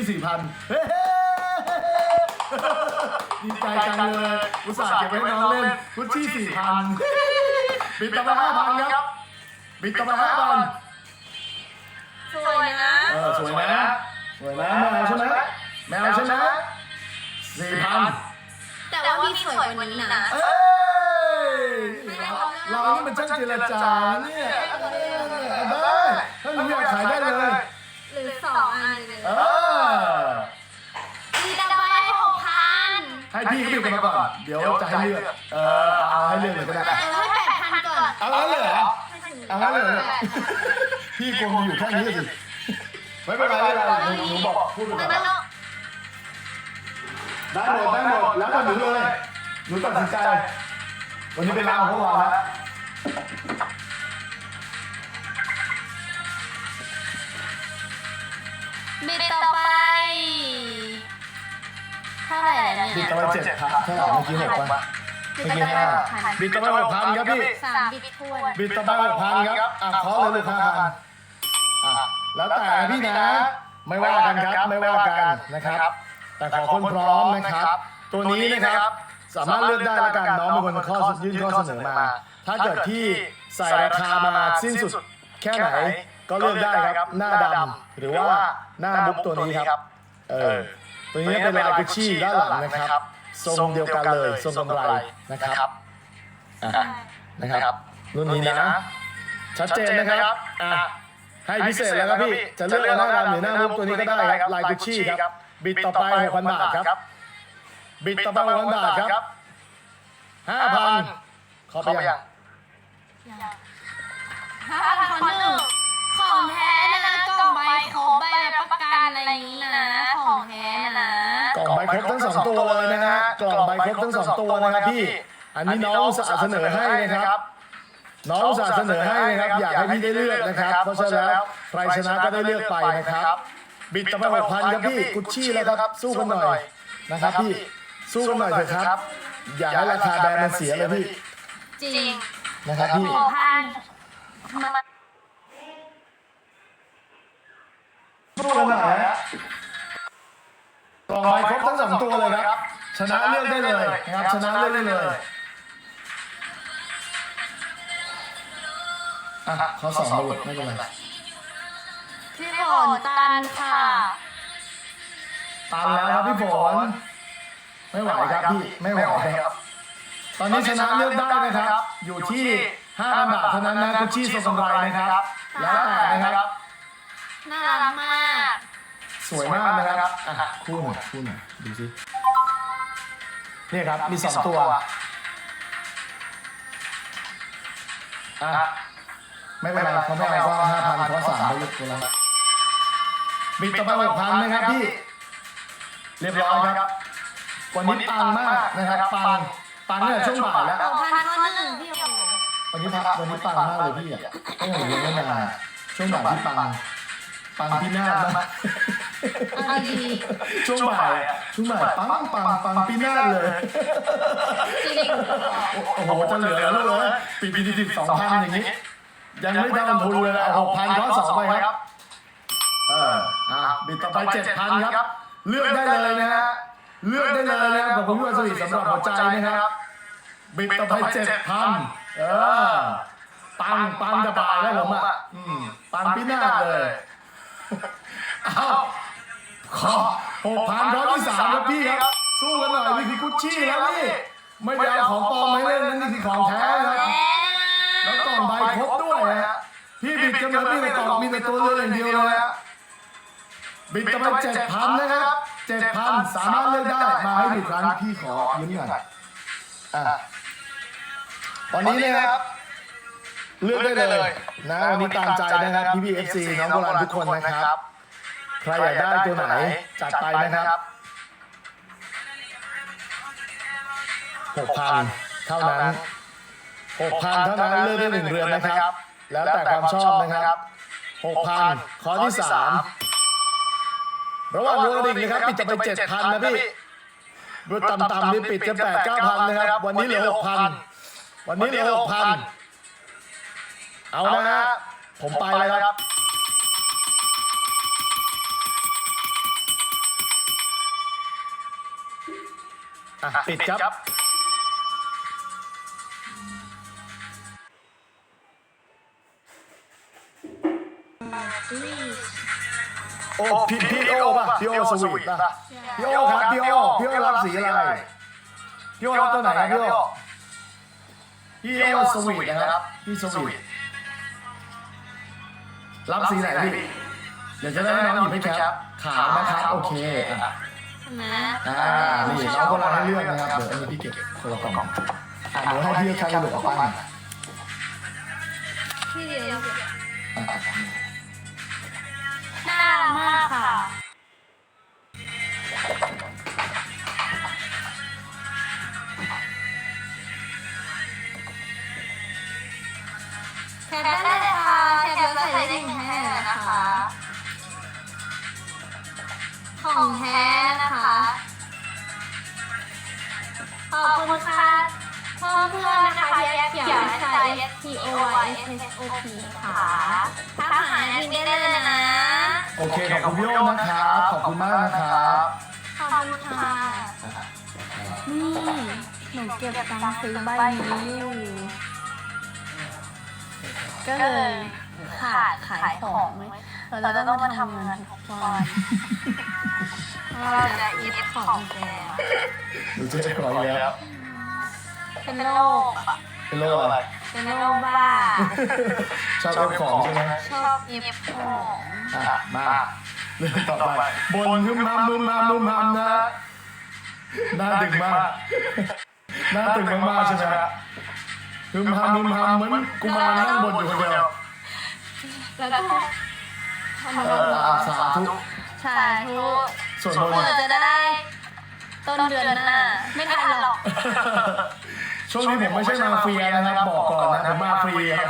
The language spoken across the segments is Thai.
ชี่สี่พันเฮ้ดีใจจังเลยอุตส่าห์เก็บไว้ให้น้องเล่นกุชชี่สี่พันบิดต่อไปห้าพันครับ บิดต่อไปห้าพันสวยนะเออสวยนะสวยนะแมวใช่ไหมแมวใช่ไหมสี่พันแต่ว่ามีสวยกว่านี้นะเอ้ยเราเรานี่มันช่างเจรจานะเนี่ยได้ถ้าหนูอยากขายได้เลย หรือสองอันเลย ให้พี่เขาบิดกันมาก่อน เดี๋ยวจะให้เลือก เออเอาให้เลือกเลยก็ได้แต่ให้แปดพันก่อนเอางั้นเลยเหรอเอางั้นเลยเหรอพี่กลัวมีอยู่แค่นี้สิไม่เป็นไรไม่เป็นไรหนูหนูบอกพูดไปมันก่อนต้องได้หมดได้หมดแล้วก็หนูเลยหนูตัดสินใจ วันนี้เป็นราวของเราแล้วบิดต่อไปเท่าไหร่แล้วบิดเนี่ยตะวันเจ็ดพันเท่าไหร่เมื่อกี้หกป่ะบิดต่อไปหกพันบิดตะวันหกพันครับพี่สามบิดทวนบิดตะวันหกพันครับอะขอเลยลูกห้าพันอะแล้วแต่นะพี่นะไม่ว่ากันครับไม่ว่ากันนะครับ แต่ขอคนพร้อมนะครับ ตัวนี้นะครับสามารถเลือกได้ละกันน้องเป็นคนข้อยื่นข้อเสนอมา ถ้าเกิดที่ใส่ราคามาสิ้นสุดแค่ไหนก็เลือกได้ครับ หน้าดำหรือว่าหน้ามุกตัวนี้ครับ เออ ตัวนี้เป็นลายกุชชี่ด้านหลังนะครับทรงเดียวกันเลยทรงกำไรนะครับอะนะครับรุ่นนี้นะ ชัดเจนนะครับอะให้พิเศษแล้วครับพี่จะเลือกเอาหน้าดำหรือหน้ามุกตัวนี้ก็ได้ครับลายกุชชี่ครับบิดต่อไป6,000บาทครับ บิดต่อไป6,000บาทครับ5,000ขอไปยังห้าพันคนหนึ่งของ สองตัวเลยนะฮะกล่องใบครบทั้งสองตัวนะครับพี่ อันนี้น้องอุตสาห์เสนอให้นะครับ น้องอุตสาห์เสนอให้นะครับ อยากให้พี่ได้เลือกนะครับ เพราะฉะนั้นแล้วใครชนะก็ได้เลือกไปนะครับ บิดต่อไปหกพันครับพี่ กุชชี่แล้วครับสู้กันหน่อยนะครับพี่สู้กันหน่อยเถอะครับ อย่าให้ราคาแบรนด์มันเสียเลยพี่จริงนะครับพี่หกพันมันสู้กันหน่อยนะ กล่องใบครบทั้งสองตัวเลยครับ ชนะเลือกได้เลยนะครับ ชนะเลือกได้เลยอะเขาสองมาหมดไม่เป็นไรพี่ฝนตันค่ะ ตันแล้วครับพี่ฝนไม่ไหวครับพี่ไม่ไหวครับ ตอนนี้ชนะเลือกได้นะครับ อยู่ที่5,000บาทเท่านั้นนะกุชชี่ทรงกำไรนะครับ แล้วแต่นะครับ น่ารักมาก สวยมากนะครับอะคู่หน่อยคู่หน่อยดูสินี่ครับมีสองตัวอะไม่เป็นไรเขาไม่เอาก็ห้าพันเพราะสามไปยุกตัวแล้วบิดต่อไปหกพันนะครับพี่ เรียบร้อยครับ วันนี้ปังมากนะครับปังปังตั้งแต่ช่วงบ่ายแล้วหกพันคนหนึ่งพี่โอ๋วันนี้พักวันนี้ปังมากเลยพี่อะไม่เห็นเลี้ยงไม่นานช่วงบ่ายที่ปังปังพี่นาศมาก เอาดีช่วงบ่ายอะช่วงบ่ายปังปังปังพี่นาศเลย จริงโอ้โหจะเหลือแล้วเลยปีปีที่สองพันอย่างนี้ ยังไม่ได้ลงทุนเลยเอาหกพันข้อสองไปครับเอออะบิดต่อไปเจ็ดพันครับ เลือกได้เลยนะฮะเลือกได้เลยนะครับของคุณวิวัฒน์สวีสำหรับหัวใจนะครับ บิดต่อไปเจ็ดพันเออปังปังจะบายแล้วผมอะอืมปังพี่นาศเลย เอา ขอหกพันร้อยที่สามครับพี่ครับ สู้กันหน่อยนี่คือกุชชี่แล้วนี่ ไม่ได้เอาของปลอมมาเล่นนั่นนี่คือของแท้ครับแท้นะแล้วกล่องใบครบด้วยนะฮะพี่บิดกันเหมือนมีแต่กล่องมีแต่ตัวเรืออย่างเดียวเลยฮะบิดกันมาเจ็ดพันนะครับเจ็ดพันสามารถเลือกได้ มาให้บิดร้านพี่ขอยืมหน่อยอะตอนนี้นะครับเลือกได้เลยนะวันนี้ตามใจนะครับพี่พีเอฟซีน้องโบราณทุกคนนะครับ ใครอยากได้ตัวไหนจัดไปนะครับหกพันเท่านั้นหกพันเท่านั้นเลือกได้หนึ่งเรือนนะครับ แล้วแต่ความชอบนะครับหกพันข้อที่สามระหว่างเรือดิ่งนะครับปิดจะไปเจ็ดพันนะพี่เรือต่ำๆนี่ปิดจะแปดเก้าพันนะครับ วันนี้เหลือหกพันวันนี้เหลือหกพันเอานะฮะผมไปแล้วครับ อะปิดครับ โอ้พี่พี่โอป่ะพี่โอสวีทป่ะพี่โอครับพี่โอพี่โอรับสีอะไรพี่โอรับตัวไหนครับพี่โอพี่โอสวีทนะครับพี่สวีทรับสีไหนพี่เดี๋ยวจะได้ให้น้องหยิบให้ครับขาวนะครับโอเคอะ นะอ่านี่น้องคนละให้เลือกนะครับเดี๋ยวอันนี้พี่เก็บคนละกล่องอะเดี๋ยวให้พี่ใช้กระดูกออกไปอะที่เดียวอะน่ารักมากค่ะ แชร์ได้เลยค่ะแชร์แล้วใส่ได้หนึ่งให้ ของแท้นะคะ ขอบคุณค่ะเพื่อนเพื่อนนะคะที่เขียนใส่ S T O Y S S O P ค่ะถ้าหาทีได้เลยนะ โอเค ขอบคุณพี่โอนะครับ ขอบคุณมากนะครับ ขอบคุณค่ะ นี่หนูเก็บตังค์ซื้อใบนี้อยู่ก็เลยขาดขายของไหม เราต้องมาทำงานทุกวันเราจะอิฟของแกดูเจ๊ขออีกแล้วเป็นโรคอะเป็นโรคอะไร เป็นโรคบ้า ชอบเอฟของใช่ไหมชอบอิฟของอะมาเรื่องต่อไปบนฮึมฮามมึมฮามมึมฮามนะหน้าดึงมากหน้าตึงมากๆใช่ไหมฮะฮึมฮามมึมฮามเหมือนกุมารนั่งบนอยู่คนเดียวแล้วก็ทำ เอออะสาธุสาธุส่วนบเพื่นอจะได้ต้นเดือนหน้า ไม่ทันหรอก ช่วงนี้ผมไม่ใช่มาเฟียนะครับบอกก่อนนะผมมาฟรีครับ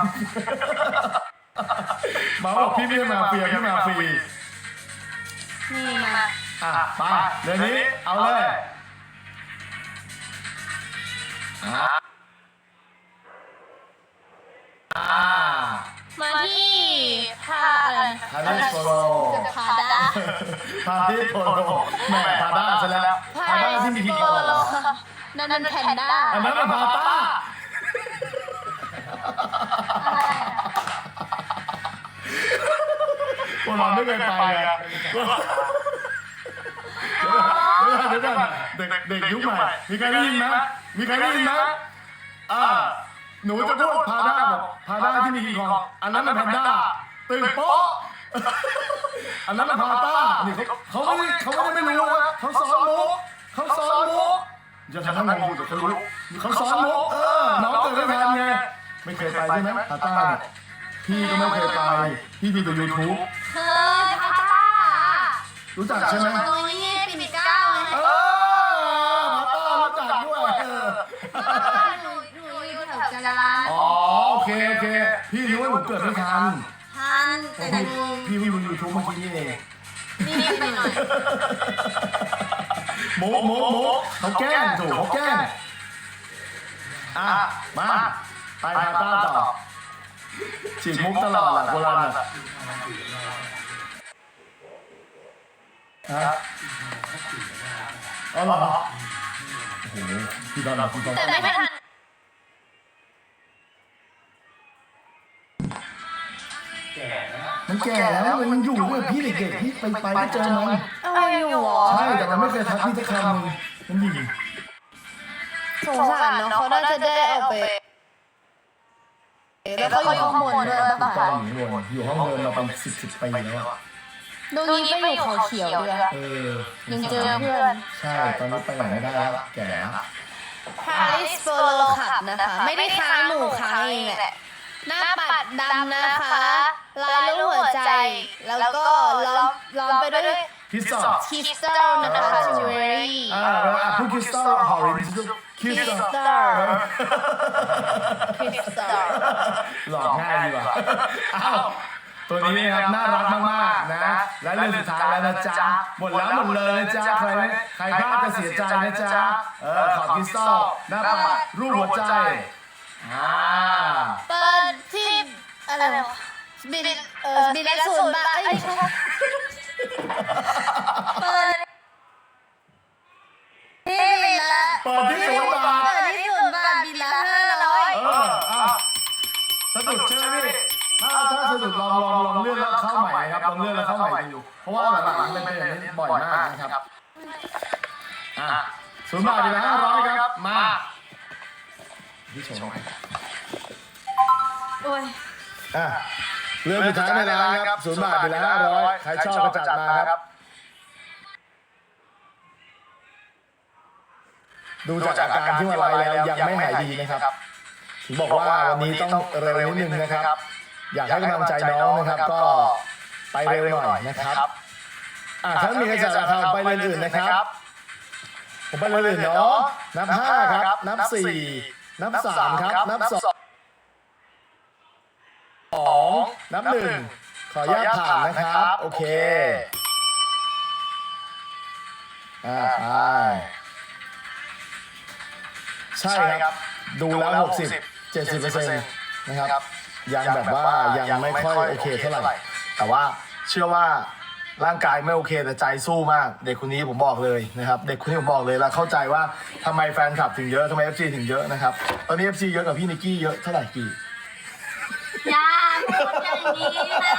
มาบอกพี่ไม่ได้มาเฟียพี่มาฟรีนี่มาอะไปเดี๋ยวนี้เอาเลยอะอ่า มาที่พาอะไรพาด้าโซโลพาด้าพาที่โซโลแหม่พาด้าซะแล้วพาด้าที่มีกี่คอเหรอนั่นนั่นแพนด้าอันนั้นมันพาต้าพวกเราไม่เคยไปไงเดี๋ยวก่อนเดี๋ยวก่อนเด็กเด็กยุคใหม่มีใครได้ยินไหมมีใครได้ยินไหมอ่า หนูจะพูดพาด้าบอกพาด้าที่มีกี่คออันนั้นมันแพนด้าตื่นโป๊ะอันนั้นมันพาต้านี่เขาเขาไม่ได้เขาไม่ได้ไม่รู้ว่าเขาสอนมุกเขาสอนมุกอย่าทำให้งงกับเขารู้เขาสอนมุกเออน้องเกิดไม่ทันไงไม่เคยไปใช่ไหมพาต้าเนี่ยพี่ก็ไม่เคยไปพี่ดูแต่ยูทูบเคยพาต้ารู้จักใช่ไหมตรงนี้ปิ่นเกล้าเลย เออพาต้ารู้จักด้วยเออ หนูหนู อยู่แถวจราอ๋อโอเคโอเค พี่รู้ว่าหนูเกิดไม่ทันทันแต่พี่ดูพี่วิ่งบนยูทูบเมื่อกี้นี่เองรีบไปหน่อยโมโมโมเขาแกล้งถูกเขาแกล้งอะมาไปพาต้าต่อฉีกมุกตลอดแหละโบราณอะฮะอ๋อเหรอโอ้โหพี่ตอนพี่ตอนแต่ไม่ทัน มันแก่แล้วมันอยู่ด้วยพี่เด็กๆพี่ไปไปก็เจอมันเอาอยู่หรอใช่แต่มันไม่เคยทักพี่สักคำหนึงมันดีสงสารเนาะเขาน่าจะได้เอาไปแล้วเขาอยู่ข้างบนด้วยป่ะตอคะนอยู่บนอยู่ห้องเดิมเราเป็นสิบสิบปีแล้วอะดูนี้ไปอยู่เขาเขียวด้วยเออยังเจอเพื่อนใช่ตอนนี้ไปไหนไม่ได้แล้วแก่แล้วปาริสโปโลขับนะคะ ไม่ได้ค้างหนูค้างเองแหละหน้าปัดดำนะคะ ลายรูปหัวใจ แล้วก็ล้อมล้อมไปด้วยคริสตัลคริสตัลนะคะจิวเวลรี่อ่าเวลาพูดคริสตัลหอรินคริสตัลตัลคริสตัลหลอกง่ายดีกว่าอ้าวตัวนี้นะครับน่ารักมากๆนะและเรื่องสุดท้ายแล้วนะจ๊ะหมดแล้วหมดเลยนะจ๊ะใครไม่ใครพลาดจะเสียใจนะจ๊ะเออขอบคริสตัลหน้าปัดรูปหัวใจอ่าเปิดที่อะไรวะ บินเออบินและศูนย์บาทเอ้ยไม่ใช่เปิดที่บินและเปิปิดที่ศูนย์บาทเปิดที่ศูนย์บาทบินละห้าร้อยเอออะสะดุดใช่ไหมพี่ถ้าถ้าสะดุดลองลองลองเลื่อนแล้วเข้าใหม่นะครับลองเลื่อนแล้วเข้าใหม่กันอยู่เพราะว่าหลังๆมันเป็นอย่างนี้บ่อยมากนะครับอะศูนย์บาทดีละห้าร้อยครับมาพี่ชมโอ้ยอะ เรื่องสุดท้ายในร้านครับศูนย์บาทดีละห้าร้อยใครชอบก็จัดมาครับ ดูจากอาการที่ว่าไลฟ์แล้วยังไม่หายดีนะครับถึงบอกว่าวันนี้ต้องเร็วนิดนึงนะครับ อยากให้กำลังใจน้องนะครับ ก็ไปเร็วหน่อยนะครับอะถ้ามีใครจัดราคาผมไปเรื่องอื่นนะครับ ผมไปเรื่องอื่นเนาะนับห้าครับ นับสี่นับสามครับ นับสอง สองนับหนึ่งขออนุญาตผ่านนะครับ โอเคอ่าไปใช่ครับ ดูแล้ว 60 70เปอร์เซ็นต์นะครับ ยังแบบว่ายังไม่ค่อยโอเคเท่าไหร่ แต่ว่าเชื่อว่าร่างกายไม่โอเคแต่ใจสู้มาก เด็กคนนี้ผมบอกเลยนะครับ เด็กคนนี้ผมบอกเลยแล้วเข้าใจว่าทำไมแฟนคลับถึงเยอะทำไม FC ถึงเยอะนะครับ ตอนนี้ FC เยอะกับพี่นิกกี้เยอะเท่าไหร่กี่ อย่าพูดอย่างนี้นะ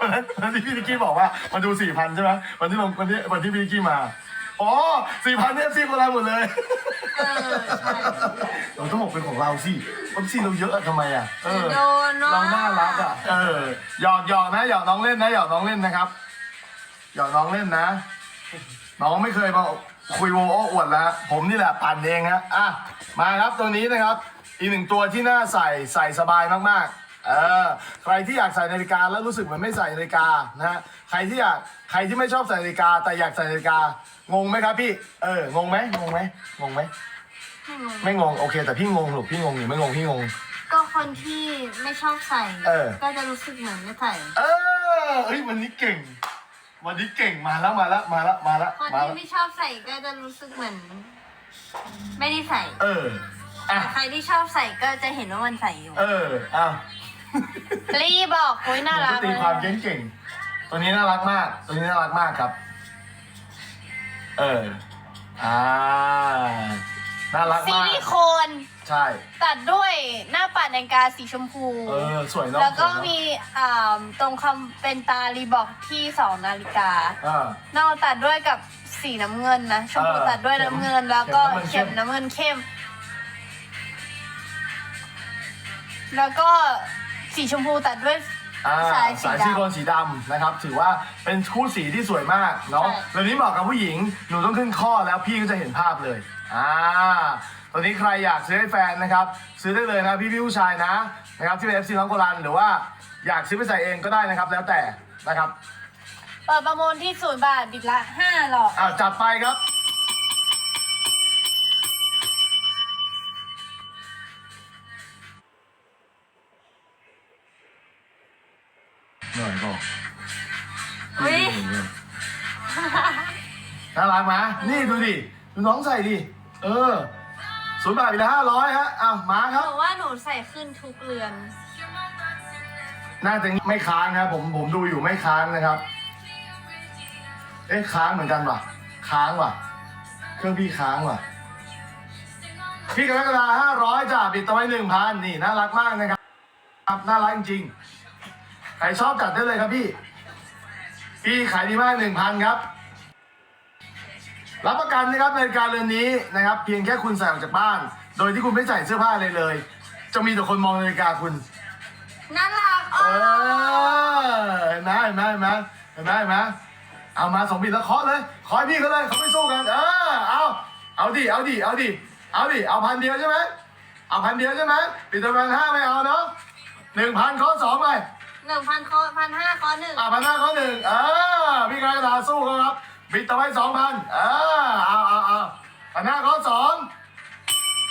วันนั้นวันที่พี่นิกกี้บอกว่ามาดูสี่พันใช่ไหมวันที่ลงวันที่วันที่พี่นิกกี้มาอ๋อสี่พันเอฟซีโบราณหมดเลย เออใช่ เราต้องบอกเป็นของเราสิเอฟซีเราเยอะอะทำไมอะเออโดนว่ะเราน่ารักอะเออหยอกหยอกนะหยอกน้องเล่นนะหยอกน้องเล่นนะครับหยอกน้องเล่นนะน้องไม่เคยมาคุยโวโอ้อวดแล้วผมนี่แหละปั่นเองฮะอะมาครับตัวนี้นะครับ อีกหนึ่งตัวที่น่าใส่ใส่สบายมากๆเออใครที่อยากใส่นาฬิกาแล้วรู้สึกเหมือนไม่ใส่นาฬิกานะฮะใครที่อยากใครที่ไม่ชอบใส่นาฬิกา แต่อยากใส่นาฬิกางงไหมครับพี่เอองงไหมงงไหมงงไหมไม่งงไม่งงโอเค แต่พี่งงหรือพี่งงหรือไม่งงพี่งง ก็คนที่ไม่ชอบใส่ เออ ก็จะรู้สึกเหมือนไม่ใส่ เออเฮ้ยวันนี้เก่ง วันนี้เก่งมาแล้วมาแล้วมาแล้วมาแล้วคนมาที่แล้วไม่ชอบใส่ก็จะรู้สึกเหมือน ไม่ได้ใส่ เออ อะ ใครที่ชอบใส่ก็จะเห็นว่ามันใส่อยู่ เอออ้าวรีบอกคุยน่ารักตีความเก่งๆ ตัวนี้น่ารักมาก ตัวนี้น่ารักมากครับ เออ อ่า น่ารักซิมาก ลิโคน ใช่ ตัดด้วยหน้าปัดนาฬิกาสีชมพู เออ สวยเนาะแล้วก็สยเนอะมีอ่าตรงคำเป็นตารีบอกที่สองนาฬิกาอ่านอกตัดด้วยกับสีน้ำเงินนะชมพูเออตัดด้วยน้ำเงินแล้วก็เข็เข็มมน้ำน้ำเงิเงินนเข้ม แล้วก็สีชมพูตัดด้วย อ่าสายสีสายดำซิลิโคนสีดำนะครับ ถือว่าเป็นคู่สีที่สวยมากเนาะใช่ เรื่องนี้เหมาะกับผู้หญิง หนูต้องขึ้นข้อแล้วพี่ก็จะเห็นภาพเลย อ่า ตอนนี้ใครอยากซื้อให้แฟนนะครับ ซื้อได้เลยนะพี่พี่ผู้ชายนะนะครับที่เป็น FC น้องโกลันหรือว่าอยากซื้อไปใส่เองก็ได้นะครับ แล้วแต่นะครับเปิดประมูลที่ศูนย์บาทบิดละห้าหลอก อ่าจัดไปครับ หน่อยก็อุ๊ย น่ารักไหมนี่ดูดิดูน้องใส่ดิ เออศูนย์บาทไปละห้าร้อยฮะอ้าวมาครับหนูว่าหนูใส่ขึ้นทุกเรือน น่าจะไม่ค้างครับผมผมดูอยู่ไม่ค้างนะครับ เอ๊ะค้างเหมือนกันว่ะ ค้างว่ะ เครื่องพี่ค้างว่ะ พี่กรกฎาห้าร้อยจ้ะปิดตัวไว้หนึ่งพันนี่น่ารักมากนะครับครับน่ารักจริงๆ ใครชอบจัดได้เลยครับพี่ พี่ขายดีมากหนึ่งพันครับ รับประกันนะครับนาฬิกาเรือนนี้นะครับ เพียงแค่คุณใส่ออกจากบ้าน โดยที่คุณไม่ใส่เสื้อผ้าเลยเลย จะมีแต่คนมองนาฬิกาคุณ น่ารักเออเห็นไหมเห็นไหมเห็นไหมเห็นไหมเห็นไหมเอามาสองบิดแล้วเคาะเลยขอให้พี่เขาเลยเขาไม่สู้กัน เออ เอา เอาดิ เอาดิ เอาดิ เอาดิ เอาพันเดียวใช่ไหม เอาพันเดียวใช่ไหมปิดตัวพันห้าไม่เอาเนาะหนึ่งพันเคาะสองไป หนึ่งพันคอพันห้าคอหนึ่งอ่าพันห้าเคาะหนึ่งเออพี่กระดาสู้เขาครับบิดตัวไปสองพันเออเอาเอาเอาพันห้าเคาะสอง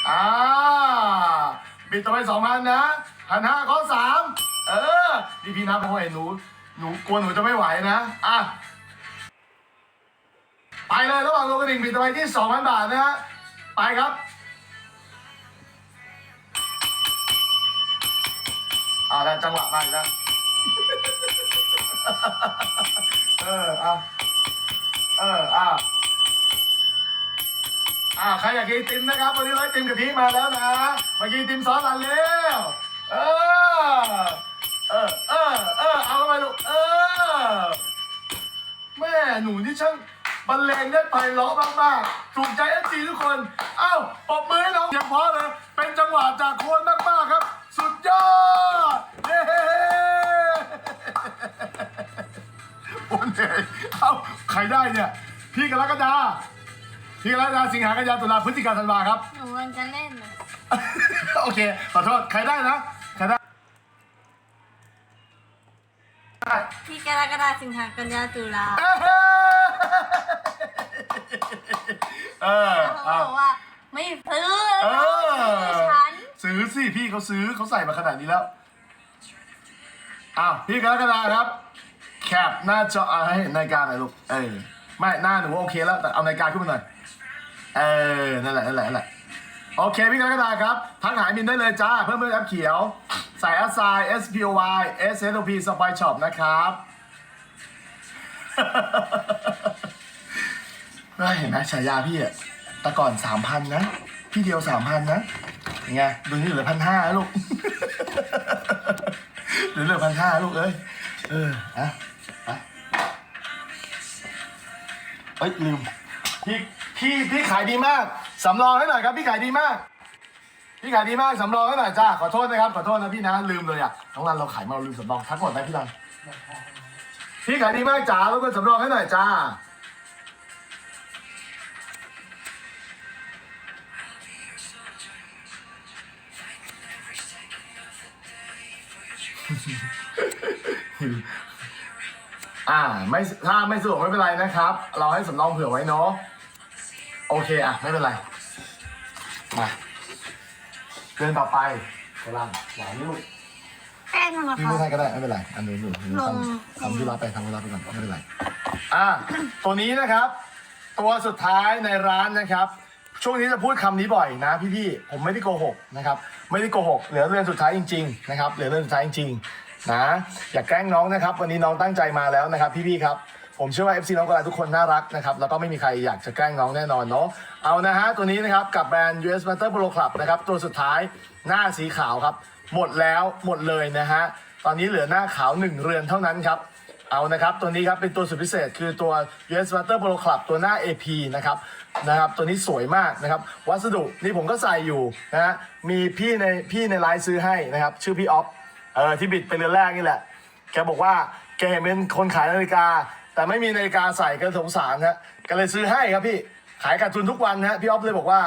อ่าบิดตัวไปสองพันนะพันห้าเคาะสามเออดีพี่นับเพราะว่าไอ้หนูหนูกลัวหนูจะไม่ไหวนะอะไปเลยระหว่างลงกระดิ่งปิดตัวไปที่2,000บาทนะฮะไปครับอ่าแล้วจังหวะมาอีกแล้ว เอออะเอออะอ่าใครอยากกินไอติมนะครับ วันนี้ร้อยติมกะทิมาแล้วนะมากินไอติมซอสอันเร็วเออเออเออเออเอาเข้าไปลูกเออแม่หนูที่ช่างบรรเลงได้ไพเราะมากๆถูกใจเอฟซีทุกคน เอ้าปรบมือให้น้องอย่างเพราะเลย เป็นจังหวะจากโคนมากๆครับ สุดยอด เย้โอ้เหนื่อยเอ้าใครได้เนี่ย พี่กรกฎาพี่กรกฎาสิงหากันยาตุลาพฤศจิกาธันวาครับ หนูมันจะเล่นนะโอเค ขอโทษ ใครได้นะ ใครได้ พี่กรกฎาสิงหากันยาตุลาเออเขาเอาบอกว่าไม่ซื้อเออฉันซื้อสิพี่เขาซื้อเขาใส่มาขนาดนี้แล้ว อ้าว พี่กรกฎาครับ แคปหน้าจอเอาให้เห็นนาฬิกาหน่อยลูก เออ ไม่ หน้าหนูโอเคแล้ว แต่เอานาฬิกาขึ้นมาหน่อย เออ นั่นแหละ นั่นแหละ นั่นแหละ โอเค พี่กรกฎาครับ ทักหายมินได้เลยจ้า เพิ่มเพิ่มแอปเขียว ใส่แอสไซ S P O Y S S O P สปอยช็อปนะครับเห็นไหมฉายาพี่อะแต่ก่อนสามพันนะ พี่เดียวสามพันนะยังไงดูนี่เหลือพันห้าลูกเหลือเหลือพันห้าลูกเอ้ย เอออะ เอ้ยลืมพี่พี่พี่ขายดีมากสำรองให้หน่อยครับพี่ขายดีมาก พี่ขายดีมากสำรองให้หน่อยจ้าขอโทษนะครับขอโทษนะพี่นะลืมเลยอะน้องรันเราขายมาเราลืมสำรองทักหมดไหมพี่รันพี่ขายดีมากจ้าแล้วก็สำรองให้หน่อยจ้า อ่าไม่ถ้าไม่สะดวกไม่เป็นไรนะครับ เราให้สำรองเผื่อไว้เนาะโอเคอะไม่เป็นไรมาเดินต่อไปกำลังหวานลูกแป้งมันนะพี่คะไม่ใช่ก็ได้ไม่เป็นไรอันนี้อยู่ลงทำทำธุระไปทำธุระไปก่อนไม่เป็นไรอ่าตัวนี้นะครับ ตัวสุดท้ายในร้านนะครับ ช่วงนี้จะพูดคำนี้บ่อยนะพี่ๆผมไม่ได้โกหกนะครับ ไม่ได้โกหกเหลือเรือนสุดท้ายจริง ๆ นะครับ เหลือเรือนสุดท้ายจริงๆ นะอย่าแกล้งน้องนะครับ วันนี้น้องตั้งใจมาแล้วนะครับ พี่ๆครับ ผมเชื่อว่า FC น้องกระไรทุกคนน่ารักนะครับ แล้วก็ไม่มีใครอยากจะแกล้งน้องแน่นอนเนาะเอานะฮะตัวนี้นะครับกับแบรนด์ US Master Pro Club นะครับตัวสุดท้ายหน้าสีขาวครับ หมดแล้วหมดเลยนะฮะตอนนี้เหลือหน้าขาวหนึ่งเรือนเท่านั้นครับเอานะครับตัวนี้ครับเป็นตัวสุดพิเศษคือตัว US Water Polo Club ตัวหน้า AP นะครับนะครับตัวนี้สวยมากนะครับวัสดุนี่ผมก็ใส่อยู่นะฮะมีพี่ในพี่ในไลน์ซื้อให้นะครับชื่อพี่ออฟ เออที่บิดไปเรือนแรกนี่แหละ แกบอกว่าแกเห็นเป็นคนขายนาฬิกา แต่ไม่มีนาฬิกาใส่ก็สงสารฮะก็เลยซื้อให้ครับพี่ขายขาดทุนทุกวันฮะพี่ออฟเลยบอกว่า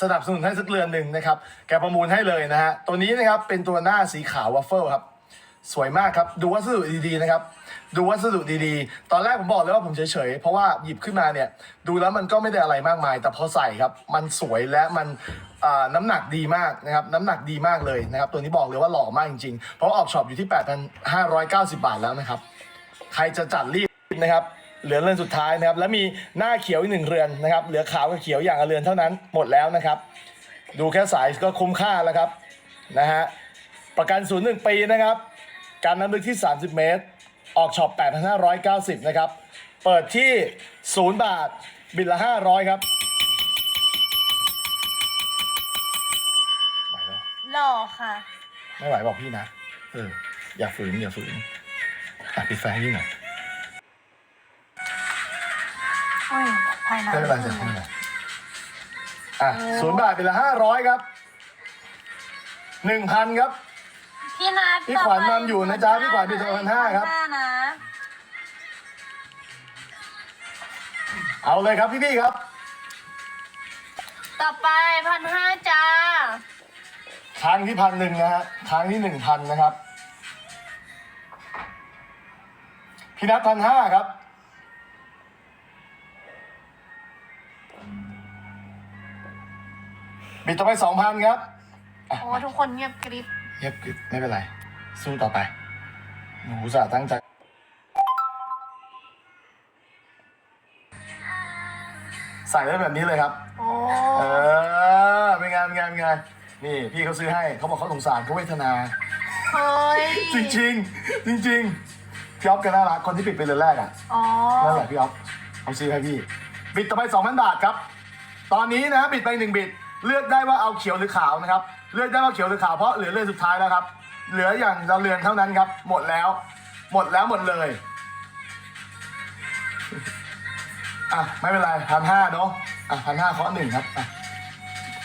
สนับสนุนให้สักเรือนหนึ่งนะครับแกประมูลให้เลยนะฮะตัวนี้นะครับเป็นตัวหน้าสีขาววัฟเฟิลครับสวยมากครับ ดูวัสดุดีๆนะครับ ดูวัสดุดีๆ ตอนแรกผมบอกเลยว่าผมเฉยๆ เพราะว่าหยิบขึ้นมาเนี่ย ดูแล้วมันก็ไม่ได้อะไรมากมาย แต่พอใส่ครับ มันสวยและมัน น้ำหนักดีมากนะครับน้ำหนักดีมากเลยนะครับตัวนี้บอกเลยว่าหล่อมากจริงๆ เพราะว่าออกช็อปอยู่ที่ 8,590 บาทแล้วนะครับ ใครจะจัดรีบนะครับเหลือเรือนสุดท้ายนะครับแล้วมีหน้าเขียวอีกหนึ่งเรือนนะครับเหลือขาวกับเขียวอย่างละเรือนเท่านั้นหมดแล้วนะครับ ดูแค่สายก็คุ้มค่าแล้วครับนะฮะประกันศูนย์หนึ่งปีนะครับ การน้ำลึกที่ 30 เมตร ออกช็อป 8,590 นะครับ เปิดที่ 0 บาท บินละ 500 ครับไหวแล้ว หล่อค่ะ ไม่ไหวบอกพี่นะ เออ อย่าฝืนอย่าฝืนอะปิดไฟให้พี่หน่อยโอ้ยภายในไม่เป็นไรจ้ะไม่เป็นไรอะศูนย์บาทเป็นละห้าร้อยครับหนึ่งพันครับ พี่นัทพี่ขวัญนำอยู่นะจ๊ะพี่ขวัญเป็น2,500ครับห้านะเอาเลยครับพี่พี่ๆครับ ต่อไปพันห้าจ้า ค้างที่พันหนึ่งนะฮะค้างที่หนึ่งพันนะครับ พี่นัทพันห้าครับ บิดต่อไปสองพันครับอะโอ้ทุกคนเงียบกริบเงียบกริบไม่เป็นไร สู้ต่อไป หนูอุตสาห์ตั้งใจ ใส่ได้แบบนี้เลยครับ โอ้เออเป็นไงเป็นไงเป็นไงนี่ พี่เขาซื้อให้เขาบอกเขาสงสารเขาเวทนา เฮ้ยจริงจริงๆจริงๆพี่อ๊อฟกันน่ารักคนที่ปิดไปเรือนแรกอะอ๋อนั่นแหละพี่อ๊อฟเอาซื้อให้พี่ บิดต่อไปสองพันบาทครับ ตอนนี้นะบิดไปหนึ่งบิดเลือกได้ว่าเอาเขียวหรือขาวนะครับเลือกได้ว่าเขียวหรือขาวเพราะเหลือเรือนสุดท้ายแล้วครับ เหลืออย่างเราเรือนเท่านั้นครับ หมดแล้ว หมดแล้วหมดเลยอะไม่เป็นไรพันห้าเนาะอะพันห้าเคาะหนึ่งครับอะ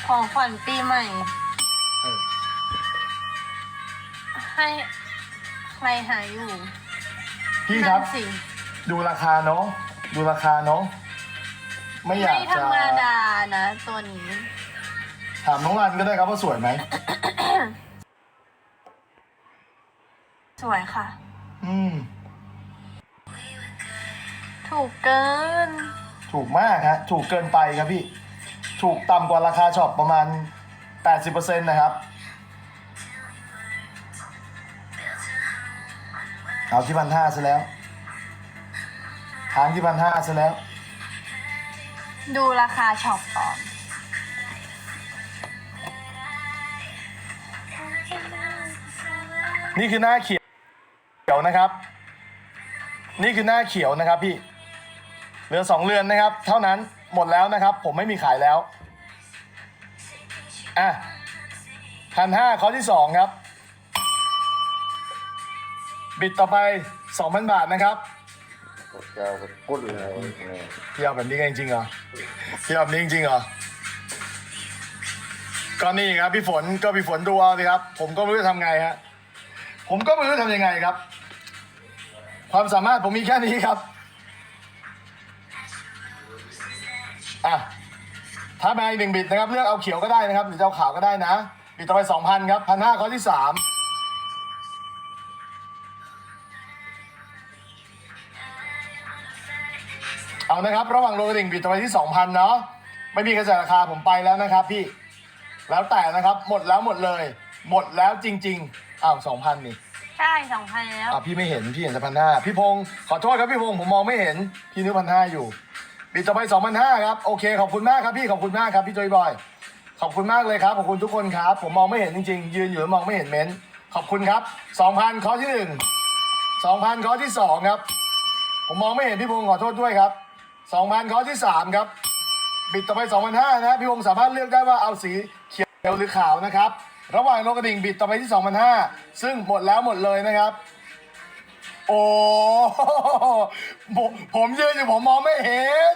ของขวัญปีใหม่ เออ ให้ใครหาอยู่พี่ครับ นั่นสิดูราคาเนาะดูราคาเนาะไม่อยากไม่ธรจะรมดานะตัวนี้ ถามน้องรันก็ได้ครับว่าสวยไหมสวยค่ะ อืม ถูกเกิน ถูกมากฮะถูกเกินไปครับพี่ ถูกต่ำกว่าราคาช็อปประมาณ 80%นะครับ เอาที่พันห้าซะแล้วค้างที่พันห้าซะแล้ว ดูราคาช็อปก่อน นี่คือหน้าเขียวนะครับ นี่คือหน้าเขียวนะครับพี่ เหลือสองเรือนนะครับ เท่านั้นหมดแล้วนะครับ ผมไม่มีขายแล้ว อะพันห้าข้อที่สองครับ บิดต่อไปสองพันบาทนะครับเจ้าก็กุดเลยพี่เอาแบบนี้กันจริงๆเหรอพี่เอาแบบนี้จริงๆเหรอก็นี่ครับพี่ฝนก็พี่ฝนดูเอาสิครับ ผมก็ไม่รู้จะทำไงฮะผมก็ไม่รู้จะทำยังไงครับ ความสามารถผมมีแค่นี้ครับอะถ้ามาอีกหนึ่งบิดนะครับ เลือกเอาเขียวก็ได้นะครับหรือจะเอาขาวก็ได้นะบิดต่อไปสองพันครับพันห้าข้อที่สาม เอานะครับ ระหว่างโรดิ่งบิดต่อไปที่2,000เนาะไม่มีกระแสราคาผมไปแล้วนะครับพี่ แล้วแต่นะครับหมดแล้วหมดเลย หมดแล้วจริง ๆอ้าว2,000นี่ใช่สองพันแล้ว อะพี่ไม่เห็นพี่เห็นแต่พันห้าพี่พงศ์ขอโทษครับพี่พงศ์ผมมองไม่เห็นพี่นึกพันห้าอยู่ บิดต่อไป2,500ครับโอเคขอบคุณมากครับพี่ขอบคุณมากครับพี่จอยบอย ขอบคุณมากเลยครับขอบคุณทุกคนครับ ผมมองไม่เห็นจริงๆ ยืนอยู่แล้วมองไม่เห็นเม้นต์ขอบคุณครับ2,000ข้อที่หนึ่ง2,000ข้อที่สองครับ ผมมองไม่เห็นพี่พงศ์ขอโทษด้วยครับ 2,000ข้อที่สามครับ บิดต่อไป 2,500นะพี่พงศ์สามารถเลือกได้ว่าเอาสีเขียวหรือขาวนะครับ ระหว่างนกกระดิ่งบิดต่อไปที่2,500ซึ่งหมดแล้วหมดเลยนะครับ โอ้ผมผมยืนอยู่ผมมองไม่เห็น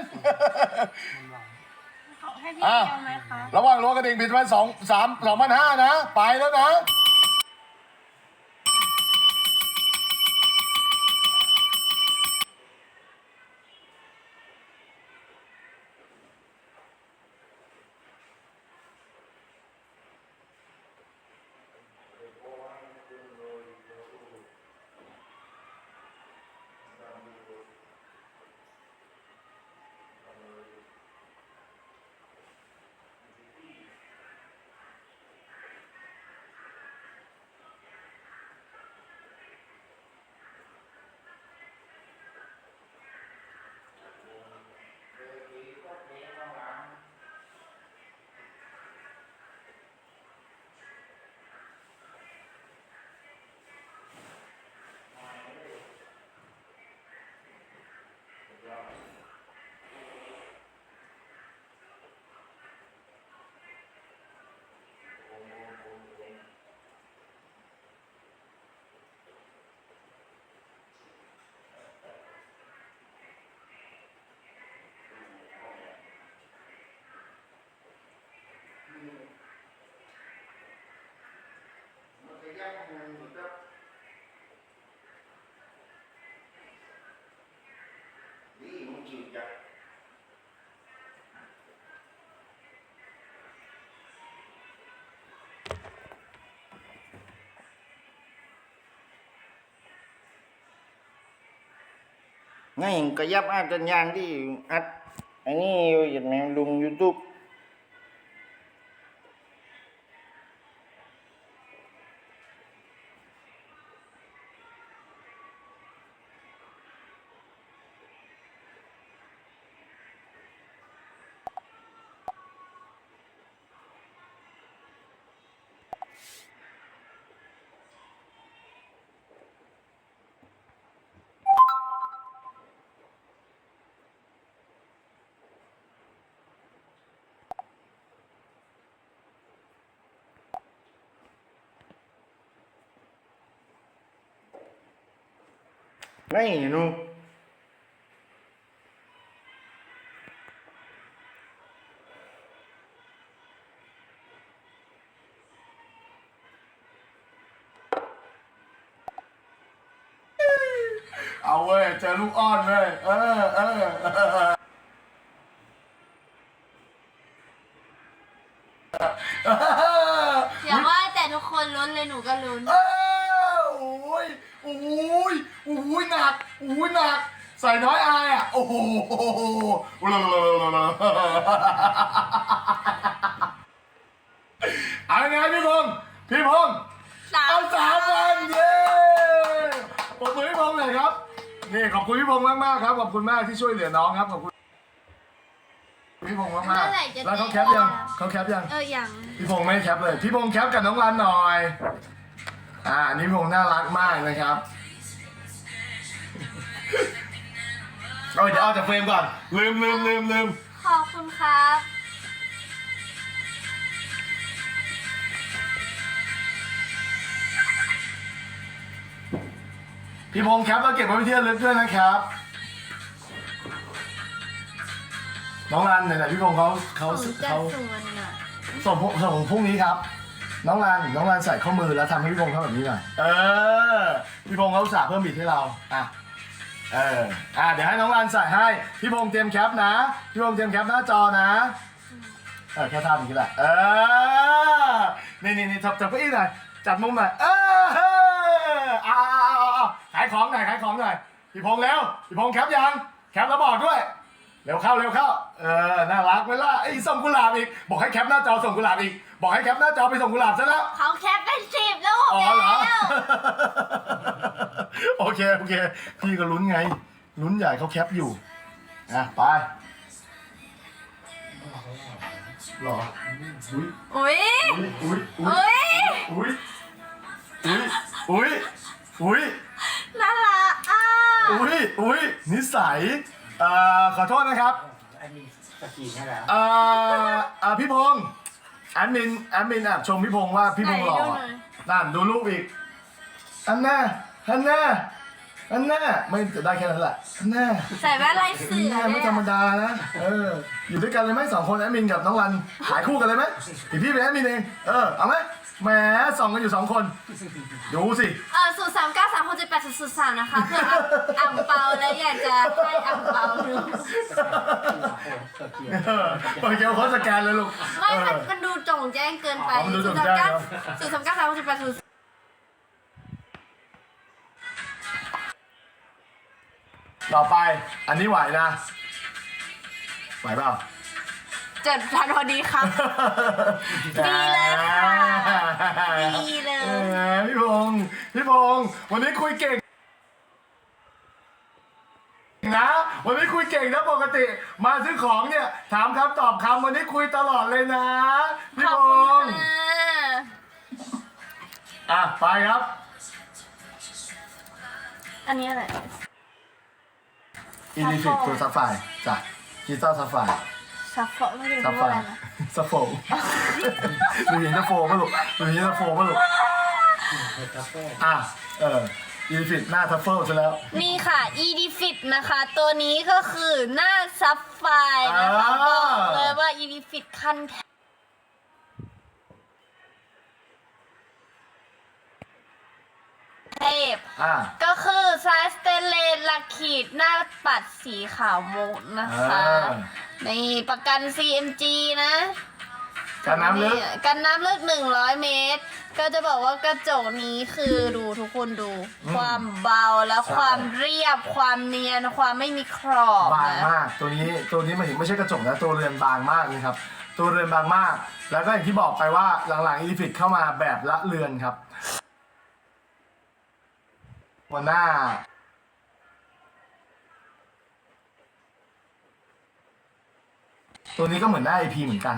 ให้พี่อะเดียวไหมคะ ระหว่างนกกระดิ่งบิดไปสองสามสองพันห้านะ ไปแล้วนะ ง่ายก็ยับอาจจะยางที่อัดอันนี้อยู่อย่างลุงยูทูบ นูเอาเว้ยเจอลูกอ้อนเว้ยเออเออเออ อย่าว่าแต่ทุกคนลุ้นเลยหนูก็ลุ้น เออโอ้ยโอ้ยโอ้ยหนักโอ้ยหนัก ใส่น้อยอายอะ โอ้โหเอาไงพี่พงษ์พี่พงษ์สามเอาสามวันเย้ปรบมือพี่พงษ์หน่อยครับ นี่ขอบคุณพี่พงษ์มากมากๆครับ ขอบคุณมากที่ช่วยเหลือน้องครับขอบคุณพี่พงษ์มากมากเมื่อไหร่จะแล้วเขาแคปยังเขาแคปยัง เอออย่างพี่พงษ์ไม่แคปเลย พี่พงษ์แคปกับน้องรันหน่อย อ่าอันนี้พี่พงษ์น่ารักมากนะครับ เอาเดี๋ยวเอาจากเฟรมก่อน ลืมลืมลืมลืมขอบคุณครับ พี่พงษ์แคปแล้วเก็บไว้ที่ระลึกด้วยนะครับ น้องรันไหนๆพี่พงษ์เขาเขาของจัดเขาส่วนอะส่งพวกส่งพรุ่งนี้ครับ น้องรันน้องรันใส่ข้อมือแล้วทำให้พี่พงษ์ทำแบบนี้หน่อย เออ พี่พงษ์เขาอุตส่าห์เพิ่มบิดให้เรา อะ เอออะเดี๋ยวให้น้องรันใส่ให้ พี่พงษ์เตรียมแคปนะ พี่พงษ์เตรียมแคปหน้าจอนะ เออแค่ท่าอย่างนี้แหละเออ นี่นี่นี่จับจับเก้าอี้หน่อย จัดมุมหน่อย เออเออเอาเอาเอาเอาเอาขายของหน่อยขายของหน่อย พี่พงษ์เร็วพี่พงษ์แคปยัง แคปแล้วบอกด้วย เร็วเข้าเร็วเข้า เออ น่ารักไหมล่ะไอ้ยส่งกุหลาบอีก บอกให้แคปหน้าจอส่งกุหลาบอีก บอกให้แคปหน้าจอไปส่งกุหลาบซะแล้ว เขาแคปเป็นสิบลูกอ๋อเหรอ แล้ว โอเค โอเค พี่ก็ลุ้นไง ลุ้นใหญ่เขาแคปอยู่อะไปหรออุ้ยอุ้ยอุ้ยอุ้ยอุ้ยอุ้ยอุ้ยอุ้ยน่ารักอะอุ้ยอุ้ยนิสัยเอ่อขอโทษนะครับอันนี้สกีให้แล้วเอ่อเอ่อพี่พงษ์แอดมินแอดมินแอบชมพี่พงษ์ว่าพี่พงษ์หล่อนั่นดูรูปอีกอันแน่ อันแน่อันแน่ไม่จะได้แค่นั้นแหละอันแน่ใส่แว่นลายเสือแน่เลไม่ยธรรมอะดานะเอออยู่ด้วยกันเลยไหมสองคนแอดมินกับน้องรันขายคู่กันเลยไหมเดี๋ยวพี่เป็นแอดมินเองเออเอาไหมแหมส่องกันอยู่สองคนดูสิ เออศูนย์สามเก้าสามหกเจ็ดแปดศูนย์สามนะคะเพื่อเอาอ่างเปาแล้วอยากจะให้อ่างเปาหนูเออเปิดเกลโค้ดสแกนเลยลูกไม่เอมันอมันดูจงแจ้งเกินไปอ๋อมันดูโจ่งแจ้งเหรอศูนย์สามเก้าสามหกเจ็ดแปดศูนย์ ต่อไปอันนี้ไหวนะ ไหวเปล่า เจ็ดพันพอดีครับ ดีเลยค่ะดีเลยออพี่พงษ์พี่พงษ์วันนี้คุยเก่งนะ วันนี้คุยเก่งนะปกติ มาซื้อของเนี่ย ถามคำตอบคำวันนี้คุยตลอดเลยนะ พี่ขอบพคุณงษ์ค่ะอะไปครับ อันนี้อะไร อินดิฟิตตัวซัฟไฟจ้ะคริสตัลซัฟไฟซัฟเฟอร์ไม่รู้ซัฟไฟว่าอะไรนะซัฟโฟดูเห็นซัฟโฟป่ะลูกดูเห็นซัฟโฟป่ะลูกอะเอออินดิฟิตหน้าทัฟเฟิลซะแล้ว นี่ค่ะ e d f i t นะคะ ตัวนี้ก็คือหน้าซับไฟนะคะอ่าบอกเลยว่า e d f i t คัน เทพ อะก็คือสายสเตนเลสหลักขีดหน้าปัดสีขาวมุกนะคะ อ่า ในประกัน CMG นะการน้ำลึก กันน้ำลึก100เมตร ก็จะบอกว่ากระจกนี้คือดูทุกคนดู อืมความเบาและใช่ ความเรียบ ความเนียน ความไม่มีครอบบางนะมาก ตัวนี้ตัวนี้หมายถึงไม่ใช่กระจกนะ ตัวเรือนบางมากนี่ครับ ตัวเรือนบางมาก แล้วก็อย่างที่บอกไปว่าหลังๆอีฟิตเข้ามาแบบละเรือนครับ วันหน้า ตัวนี้ก็เหมือนหน้า IP เหมือนกัน